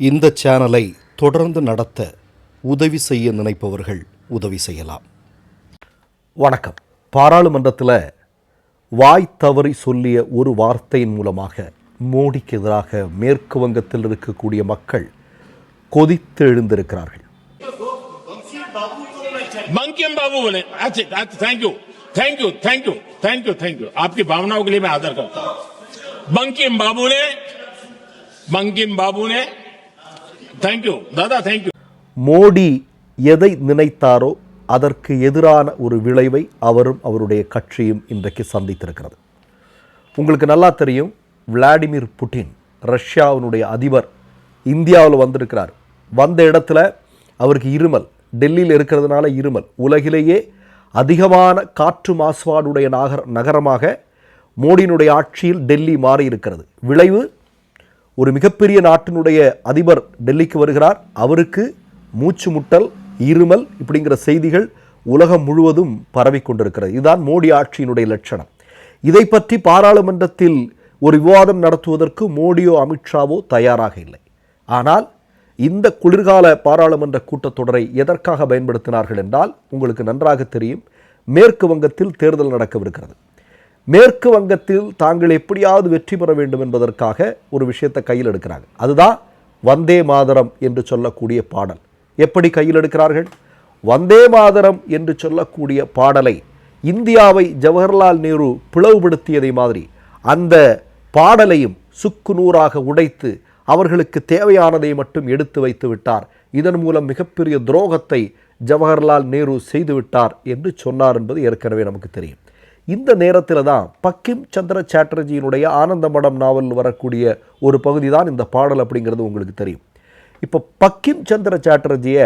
இந்த சேனலை தொடர்ந்து நடத்த உதவி செய்ய நினைப்பவர்கள் உதவி செய்யலாம் வணக்கம் பாராளுமன்றத்தில் வாய் தவறி சொல்லிய ஒரு வார்த்தையின் மூலமாக மோடிக்கு எதிராக மேற்கு வங்கத்தில் இருக்கக்கூடிய மக்கள் கொதித்து எழுந்திருக்கிறார்கள் बंकिम बाबू बोले अच्छा अच्छा thank you thank you thank you thank you thank you आपकी भावनाओं के लिए मैं आदर करता हूं बंकिम बाबू ने बंकिम बाबू ने தேங்க்யூ தாதா தேங்க்யூ மோடி எதை நினைத்தாரோ அதற்கு எதிரான ஒரு விளைவை அவரும் அவருடைய கட்சியும் இன்றைக்கு சந்தித்திருக்கிறது. உங்களுக்கு நல்லா தெரியும் விளாடிமிர் புட்டின் ரஷ்யாவினுடைய அதிபர் இந்தியாவில் வந்திருக்கிறார். வந்த இடத்துல அவருக்கு இருமல் டெல்லியில் இருக்கிறதுனால இருமல் உலகிலேயே அதிகமான காற்று மாசுபாடுடைய நகர் நகரமாக மோடியினுடைய ஆட்சியில் டெல்லி மாறியிருக்கிறது. விளைவு ஒரு மிகப்பெரிய நாட்டினுடைய அதிபர் டெல்லிக்கு வருகிறார். அவருக்கு மூச்சு முட்டல் இருமல் இப்படிங்கிற செய்திகள் உலகம் முழுவதும் பரவி கொண்டிருக்கிறது. இதுதான் மோடி ஆட்சியினுடைய லட்சணம். இதை பற்றி பாராளுமன்றத்தில் ஒரு விவாதம் நடத்துவதற்கு மோடியோ அமித்ஷாவோ தயாராக இல்லை. ஆனால் இந்த குளிர்கால பாராளுமன்ற கூட்டத்தொடரை எதற்காக பயன்படுத்தினார்கள் என்றால் உங்களுக்கு நன்றாக தெரியும் மேற்கு வங்கத்தில் தேர்தல் நடக்கவிருக்கிறது. மேற்கு வங்கத்தில் தாங்கள் எப்படியாவது வெற்றி பெற வேண்டும் என்பதற்காக ஒரு விஷயத்தை கையில் எடுக்கிறாங்க. அதுதான் வந்தே மாதரம் என்று சொல்லக்கூடிய பாடல். எப்படி கையில் எடுக்கிறார்கள்? வந்தே மாதரம் என்று சொல்லக்கூடிய பாடலை இந்தியாவை ஜவஹர்லால் நேரு பிளவுபடுத்தியதை மாதிரி அந்த பாடலையும் சுக்கு நூறாக உடைத்து அவர்களுக்கு தேவையானதை மட்டும் எடுத்து வைத்து விட்டார். இதன் மூலம் மிகப்பெரிய துரோகத்தை ஜவஹர்லால் நேரு செய்துவிட்டார் என்று சொன்னார் என்பது ஏற்கனவே நமக்கு தெரியும். இந்த நேரத்தில் தான் பக்கிம் சந்திர சாட்டர்ஜியினுடைய ஆனந்தமடம் நாவலில் வரக்கூடிய ஒரு பகுதி தான் இந்த பாடல் அப்படிங்கிறது உங்களுக்கு தெரியும். இப்போ பக்கிம் சந்திர சாட்டர்ஜியை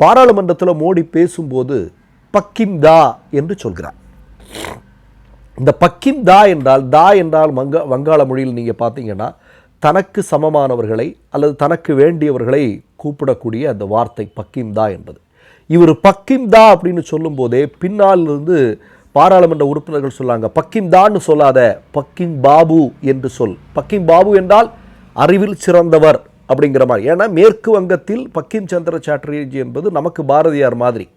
பாராளுமன்றத்தில் மோடி பேசும்போது பக்கிம் தா என்று சொல்கிறார். இந்த பக்கிம் தா என்றால் தா என்றால் வங்க வங்காள மொழியில் நீங்கள் பார்த்தீங்கன்னா தனக்கு சமமானவர்களை அல்லது தனக்கு வேண்டியவர்களை கூப்பிடக்கூடிய அந்த வார்த்தை பக்கிம் தா என்பது. இவர் பக்கிம் தா அப்படின்னு சொல்லும்போதே பின்னால் இருந்து பாராளுமன்ற உறுப்பினர்கள் சொல்லாங்க பக்கிம் தான்னு சொல்லாத பக்கிம் பாபு என்று சொல். பக்கிம் பாபு என்றால் அறிவில் சிறந்தவர் அப்படிங்கிற மாதிரி. ஏன்னா மேற்கு வங்கத்தில் பக்கிம் சந்திர சாட்டர்ஜி என்பது நமக்கு பாரதியார் மாதிரி.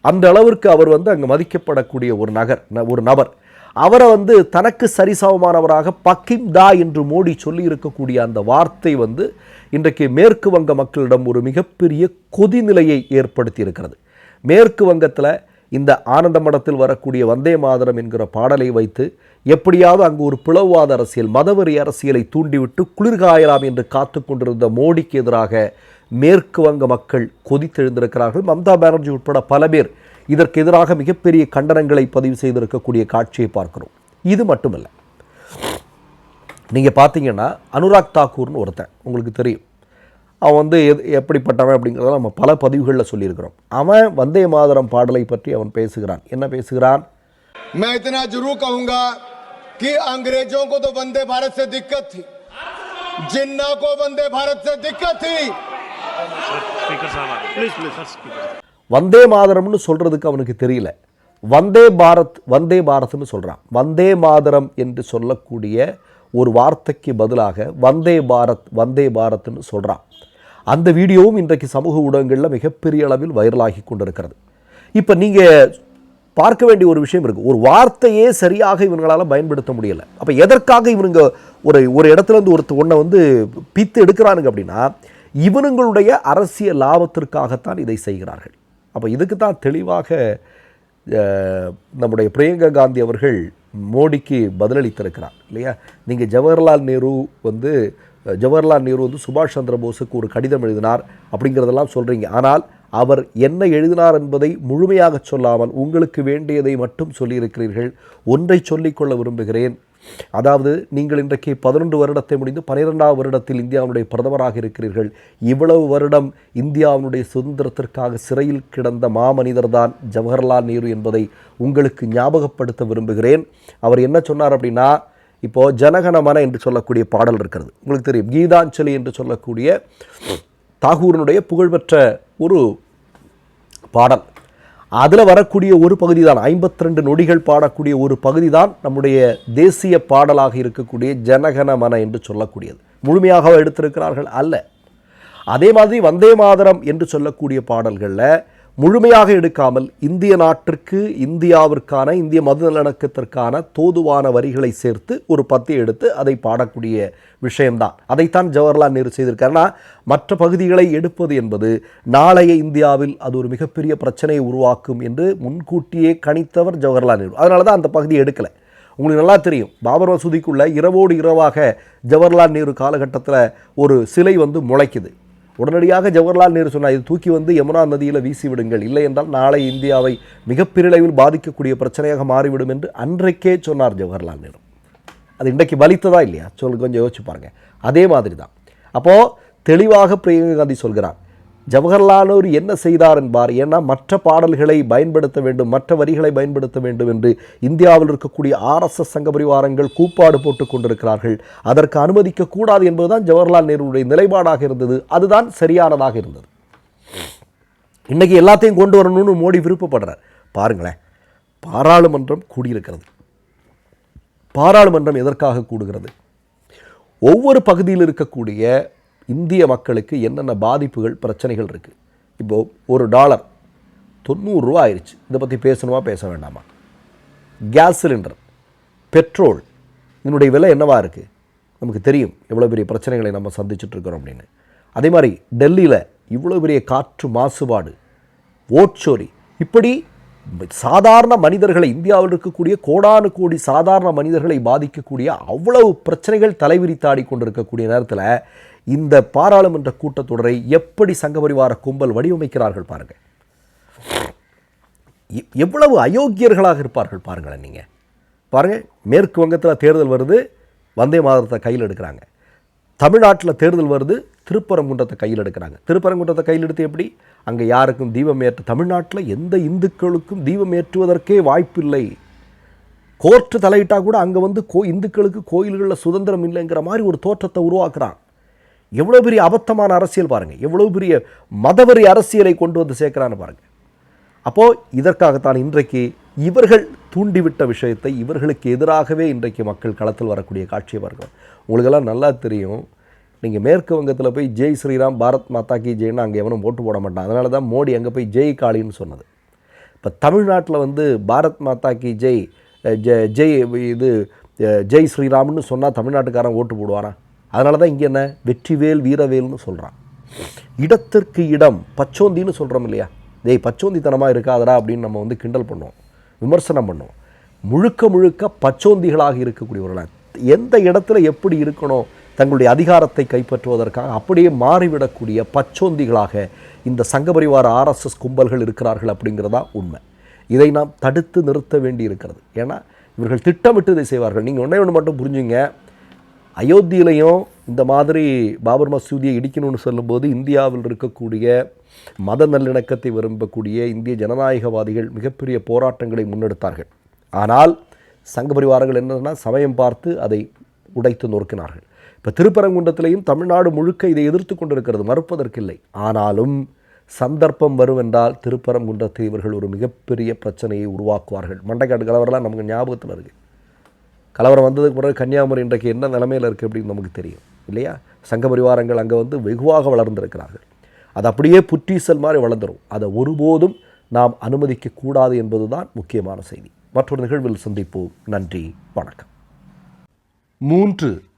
அந்த அளவிற்கு அவர் வந்து அங்கே மதிக்கப்படக்கூடிய ஒரு நகர் ந- ஒரு நபர். அவரை வந்து தனக்கு சரிசமமானவராக பக்கிம் தா என்று மோடி சொல்லி இருக்கக்கூடிய அந்த வார்த்தை வந்து இன்றைக்கு மேற்கு வங்க மக்களிடம் ஒரு மிகப்பெரிய கொதிநிலையை ஏற்படுத்தி இருக்கிறது மேற்கு வங்கத்தில் இந்த ஆனந்த மடத்தில் வரக்கூடிய வந்தே மாதரம் என்கிற பாடலை வைத்து எப்படியாவது அங்கு ஒரு பிளவுவாத அரசியல் மதவெறி அரசியலை தூண்டிவிட்டு குளிர்காயலாம் என்று காத்து கொண்டிருந்த மோடிக்கு எதிராக மேற்கு வங்க மக்கள் கொதித்தெழுந்திருக்கிறார்கள். மம்தா பானர்ஜி உட்பட பல பேர் இதற்கு எதிராக மிகப்பெரிய கண்டனங்களை பதிவு செய்திருக்கக்கூடிய காட்சியை பார்க்கிறோம். இது மட்டுமல்ல. நீங்கள் பார்த்தீங்கன்னா அனுராக் தாக்கூர்னு ஒருத்தன் உங்களுக்கு தெரியும். அவன் வந்து எது எப்படிப்பட்டவன் அப்படிங்கிறத நம்ம பல பதிவுகளில் சொல்லியிருக்கிறோம் அவன் வந்தே மாதரம் பாடலை பற்றி அவன் பேசுகிறான் என்ன பேசுகிறான் मैं इतना जरूर कहूंगा कि अंग्रेजों को तो वंदे भारत से दिक्कत थी जिन्ना को वंदे भारत से दिक्कत थी स्पीकर साहब प्लीज प्लीज सर स्पीकर வந்தே மாதரம்னு சொல்கிறதுக்கு அவனுக்கு தெரியல வந்தே பாரத் வந்தே பாரத்னு சொல்கிறான் வந்தே மாதரம் என்று சொல்லக்கூடிய ஒரு வார்த்தைக்கு பதிலாக வந்தே பாரத் வந்தே பாரத்னு சொல்கிறான் அந்த வீடியோவும் இன்றைக்கு சமூக ஊடகங்களில் மிகப்பெரிய அளவில் வைரலாகி கொண்டிருக்கிறது. இப்போ நீங்கள் பார்க்க வேண்டிய ஒரு விஷயம் இருக்குது ஒரு வார்த்தையே சரியாக இவங்களால் பயன்படுத்த முடியலை. அப்போ எதற்காக இவனுங்க ஒரு ஒரு இடத்துல இருந்து ஒருத்த ஒன்றை வந்து பித்து எடுக்கிறானுங்க அப்படின்னா இவனுங்களுடைய அரசியல் லாபத்திற்காகத்தான் இதை செய்கிறார்கள். அப்போ இதுக்கு தான் தெளிவாக நம்முடைய பிரியங்கா காந்தி அவர்கள் மோடிக்கு பதிலளித்திருக்கிறார் இல்லையா? நீங்கள் ஜவஹர்லால் நேரு வந்து ஜவஹர்லால் நேரு வந்து சுபாஷ் சந்திர போஸுக்கு ஒரு கடிதம் எழுதினார் அப்படிங்கிறதெல்லாம் சொல்கிறீங்க ஆனால் அவர் என்ன எழுதினார் என்பதை முழுமையாக சொல்லாமல் உங்களுக்கு வேண்டியதை மட்டும் சொல்லியிருக்கிறீர்கள். ஒன்றை சொல்லிக்கொள்ள விரும்புகிறேன். அதாவது நீங்கள் இன்றைக்கு பதினொன்று வருடத்தை முடிந்து பன்னிரெண்டாவது வருடத்தில் இந்தியாவுடைய பிரதமராக இருக்கிறீர்கள். இவ்வளவு வருடம் இந்தியாவினுடைய சுதந்திரத்திற்காக சிறையில் கிடந்த மாமனிதர் தான் ஜவஹர்லால் நேரு என்பதை உங்களுக்கு ஞாபகப்படுத்த விரும்புகிறேன். அவர் என்ன சொன்னார் அப்படின்னா இப்போ ஜனகணமன என்று சொல்லக்கூடிய பாடல் இருக்கிறது. உங்களுக்கு தெரியும். கீதாஞ்சலி என்று சொல்லக்கூடிய தாகூரனுடைய புகழ்பெற்ற ஒரு பாடல். அதில் வரக்கூடிய ஒரு பகுதி தான் ஐம்பத்தி ரெண்டு நொடிகள் பாடக்கூடிய ஒரு பகுதி தான் நம்முடைய தேசிய பாடலாக இருக்கக்கூடிய ஜனகன மன என்று சொல்லக்கூடியது. முழுமையாக எடுத்திருக்கிறார்கள் அல்ல. அதே மாதிரி வந்தே மாதரம் என்று சொல்லக்கூடிய பாடல்களில் முழுமையாக எடுக்காமல் இந்திய நாட்டிற்கு இந்தியாவிற்கான இந்திய மது நல்லிணக்கத்திற்கான தோதுவான வரிகளை சேர்த்து ஒரு பத்தி எடுத்து அதை பாடக்கூடிய விஷயம்தான். அதைத்தான் ஜவஹர்லால் நேரு செய்திருக்காருன்னா மற்ற பகுதிகளை எடுப்பது என்பது நாளைய இந்தியாவில் அது ஒரு மிகப்பெரிய பிரச்சனையை உருவாக்கும் என்று முன்கூட்டியே கணித்தவர் ஜவஹர்லால் நேரு. அதனால தான் அந்த பகுதியை எடுக்கலை. உங்களுக்கு நல்லா தெரியும் பாபர் மசூதிக்குள்ளே இரவோடு இரவாக ஜவஹர்லால் நேரு காலகட்டத்தில் ஒரு சிலை வந்து முளைக்குது. உடனடியாக ஜவஹர்லால் நேரு சொன்னார் இது தூக்கி வந்து யமுனா நதியில் வீசி விடுங்கள். இல்லை என்றால் நாளை இந்தியாவை மிகப்பெரியளவில் பாதிக்கக்கூடிய பிரச்சனையாக மாறிவிடும் என்று அன்றைக்கே சொன்னார் ஜவஹர்லால் நேரு. அது இன்றைக்கு பலித்ததா இல்லையா? சொல்லு கொஞ்சம் யோசிச்சு பாருங்கள் அதே மாதிரி தான் அப்போது தெளிவாக பிரியங்கா காந்தி சொல்கிறார் ஜவஹர்லால் நேரு என்ன செய்தார் என்பார். ஏன்னா மற்ற பாடல்களை பயன்படுத்த வேண்டும் மற்ற வரிகளை பயன்படுத்த வேண்டும் என்று இந்தியாவில் இருக்கக்கூடிய ஆர்எஸ்எஸ் சங்க பரிவாரங்கள் கூப்பாடு போட்டுக் கொண்டிருக்கிறார்கள். அதற்கு அனுமதிக்க கூடாது என்பதுதான் ஜவஹர்லால் நேருடைய நிலைப்பாடாக இருந்தது. அதுதான் சரியானதாக இருந்தது. இன்னைக்கு எல்லாத்தையும் கொண்டு வரணும்னு மோடி விருப்பப்படுறார். பாருங்களேன் பாராளுமன்றம் கூடியிருக்கிறது. பாராளுமன்றம் எதற்காக கூடுகிறது? ஒவ்வொரு பகுதியில் இருக்கக்கூடிய இந்திய மக்களுக்கு என்னென்ன பாதிப்புகள் பிரச்சனைகள் இருக்குது இப்போது ஒரு டாலர் தொண்ணூறுரூவா ஆயிடுச்சு இதை பற்றி பேசணுமா பேச வேண்டாமா? கேஸ் சிலிண்டர் பெட்ரோல் இதனுடைய விலை என்னவா இருக்குது நமக்கு தெரியும் எவ்வளோ பெரிய பிரச்சனைகளை நம்ம சந்திச்சுட்ருக்கிறோம் அப்படின்னு. அதே மாதிரி டெல்லியில் இவ்வளோ பெரிய காற்று மாசுபாடு ஓட்சோரி இப்படி சாதாரண மனிதர்களை இந்தியாவில் இருக்கக்கூடிய கோடானு கோடி சாதாரண மனிதர்களை பாதிக்கக்கூடிய அவ்வளவு பிரச்சனைகள் தலைவிரித்தாடி கொண்டிருக்கக்கூடிய நேரத்தில் இந்த பாராளுமன்ற கூட்டத்தொடரை எப்படி சங்கபரிவார கும்பல் வடிவமைக்கிறார்கள் பாருங்கள் எ- எவ்வளவு அயோக்கியர்களாக இருப்பார்கள் பாருங்களேன் நீங்கள் பாருங்கள் மேற்கு வங்கத்தில் தேர்தல் வருது வந்தே மாதத்தை கையில் எடுக்கிறாங்க. தமிழ்நாட்டில் தேர்தல் வருது திருப்பரங்குன்றத்தை கையில் எடுக்கிறாங்க. திருப்பரங்குன்றத்தை கையில் எடுத்து எப்படி? அங்கே யாருக்கும் தீபம் ஏற்ற தமிழ்நாட்டில் எந்த இந்துக்களுக்கும் தீபம் ஏற்றுவதற்கே வாய்ப்பில்லை. கோர்ட்டு தலையிட்டால் கூட அங்கே வந்து கோ இந்துக்களுக்கு கோயில்களில் சுதந்திரம் இல்லைங்கிற மாதிரி ஒரு தோற்றத்தை உருவாக்குறான். எவ்வளோ பெரிய அபத்தமான அரசியல் பாருங்கள் எவ்வளோ பெரிய மதவரி அரசியலை கொண்டு வந்து சேர்க்குறான்னு பாருங்கள் அப்போது இதற்காகத்தான் இன்றைக்கு இவர்கள் தூண்டிவிட்ட விஷயத்தை இவர்களுக்கு எதிராகவே இன்றைக்கு மக்கள் களத்தில் வரக்கூடிய காட்சியை பார்க்கிறோம் உங்களுக்கெல்லாம் நல்லா தெரியும். நீங்கள் மேற்கு வங்கத்தில் போய் ஜெய் ஸ்ரீராம் பாரத் மாதா கி ஜெயின்னு அங்கே எவனும் ஓட்டு போட மாட்டான். அதனால தான் மோடி அங்கே போய் ஜெய் காளின்னு சொன்னது. இப்போ தமிழ்நாட்டில் வந்து பாரத் மாதா கி ஜெய் ஜெ- ஜெய் இது ஜெய் ஸ்ரீராம்னு சொன்னால் தமிழ்நாட்டுக்காரன் ஓட்டு போடுவானா? அதனால தான் இங்கே என்ன? வெற்றிவேல் வீரவேல்னு சொல்கிறான் இடத்திற்கு இடம் பச்சோந்தின்னு சொல்கிறோம் இல்லையா? டேய் பச்சோந்தித்தனமாக இருக்காதடா அப்படின்னு நம்ம வந்து கிண்டல் பண்ணுவோம். விமர்சனம் பண்ணுவோம். முழுக்க முழுக்க பச்சோந்திகளாக இருக்கக்கூடியவர்களாக எந்த இடத்துல எப்படி இருக்கணும்? தங்களுடைய அதிகாரத்தை கைப்பற்றுவதற்காக அப்படியே மாறிவிடக்கூடிய பச்சோந்திகளாக இந்த சங்கபரிவார ஆர்எஸ்எஸ் கும்பல்கள் இருக்கிறார்கள் அப்படிங்கிறதா உண்மை. இதை நாம் தடுத்து நிறுத்த வேண்டி இருக்கிறது ஏன்னா இவர்கள் திட்டமிட்டு இதை செய்வார்கள். நீங்கள் ஒன்றே ஒன்று மட்டும் புரிஞ்சுங்க. அயோத்தியிலையும் இந்த மாதிரி பாபர் மசூதியை இடிக்கணும்னு சொல்லும்போது இந்தியாவில் இருக்கக்கூடிய மத நல்லிணக்கத்தை விரும்பக்கூடிய இந்திய ஜனநாயகவாதிகள் மிகப்பெரிய போராட்டங்களை முன்னெடுத்தார்கள். ஆனால் சங்க பரிவாரங்கள் என்னன்னா சமயம் பார்த்து அதை உடைத்து நொறுக்கினார்கள். இப்போ திருப்பரங்குன்றத்திலையும் தமிழ்நாடு முழுக்க இதை எதிர்த்து கொண்டிருக்கிறது மறுப்பதற்கில்லை. ஆனாலும் சந்தர்ப்பம் வரும் என்றால் திருப்பரங்குன்றத்தில் இவர்கள் ஒரு மிகப்பெரிய பிரச்சனையை உருவாக்குவார்கள். மண்டைக்காட்டு கலவரெல்லாம் நமக்கு ஞாபகத்தில் இருக்குது கலவரம் வந்ததுக்கு பிறகு கன்னியாகுமரி இன்றைக்கு என்ன நிலைமையில் இருக்குது அப்படின்னு நமக்கு தெரியும் இல்லையா? சங்க பரிவாரங்கள் அங்கே வந்து வெகுவாக வளர்ந்திருக்கிறார்கள். அது அப்படியே புற்றீசல் மாதிரி வளர்ந்துரும். அதை ஒருபோதும் நாம் அனுமதிக்க கூடாது என்பதுதான் முக்கியமான செய்தி. மற்றொரு நிகழ்வில் சந்திப்போம். நன்றி வணக்கம். மூன்று